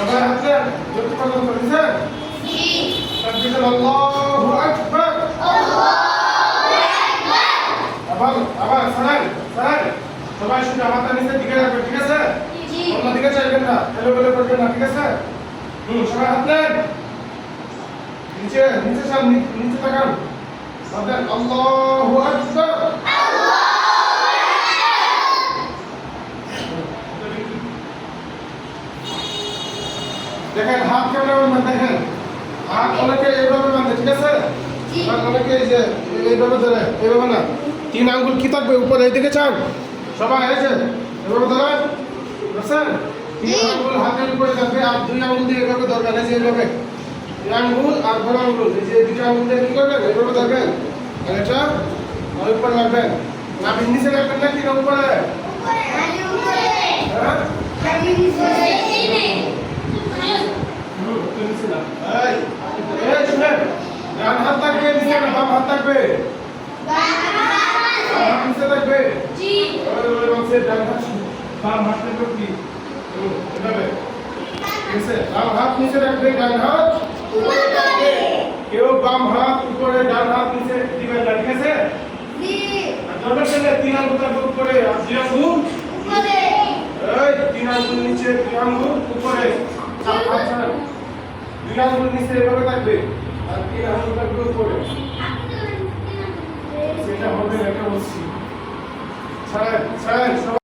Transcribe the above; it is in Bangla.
সবাই হাতে যত পর্যন্ত বুঝছেন তাকবীর আল্লাহু আকবার। আবার আবার সরাই সরাই সবাই শুনে মাথা নিচে দিকে রাখবে ঠিক আছে? অন্য দিকে চাইবেন না এলো বেলো করবেন না ঠিক আছে? হুম সবাই হাত নেন। নিচে নিচে সব নিচে তাকান। আল্লাহু দেখেন হাত কেমন বাঁধে দেখেন? হাত অনেকে এইভাবে বাঁধে ঠিক আছে? আর অনেকে এই যে এইভাবে ধরে এইভাবে না। তিন আঙ্গুল কি থাকবে উপরে এইদিকে চান সবাই এই যে এভাবে ধরেন বুঝছেন? তিন আঙ্গুল হাতের উপরে থাকবে আর দুই আঙ্গুল দিয়ে এভাবে ধরবেন এই যে এইভাবে। এই আঙ্গুল আর বড় আঙ্গুল এই যে দুটো আঙ্গুল দিয়ে কি করবেন? এইভাবে ধরবেন। আর এটা উপরে রাখবেন। নাভির নিচে রাখবেন না কি না উপরে? হ্যাঁ হুম, তো নিচে না। এই, এই শুনেন, ডান হাত থাকবে নিচে না বাম হাত নিচে কি? এভাবে। নিচে বাম নিচে রাখবে ডান উপরে কেউ বাম হাত উপরে ডান হাত নিচে দিবেন না ঠিক আছে? আর ধরবেন তাহলে তিন আঙ্গুল উপরে আর দুই আঙ্গুল? এই তিন আঙ্গুল নিচে দুই আঙ্গুল উপরে। আঙ্গুল নিচে এভাবে থাকবে? আর তিন আঙ্গুল থাকবে উপরে সেটা হবে একটা বলছি ছাড়েন ছাড়েন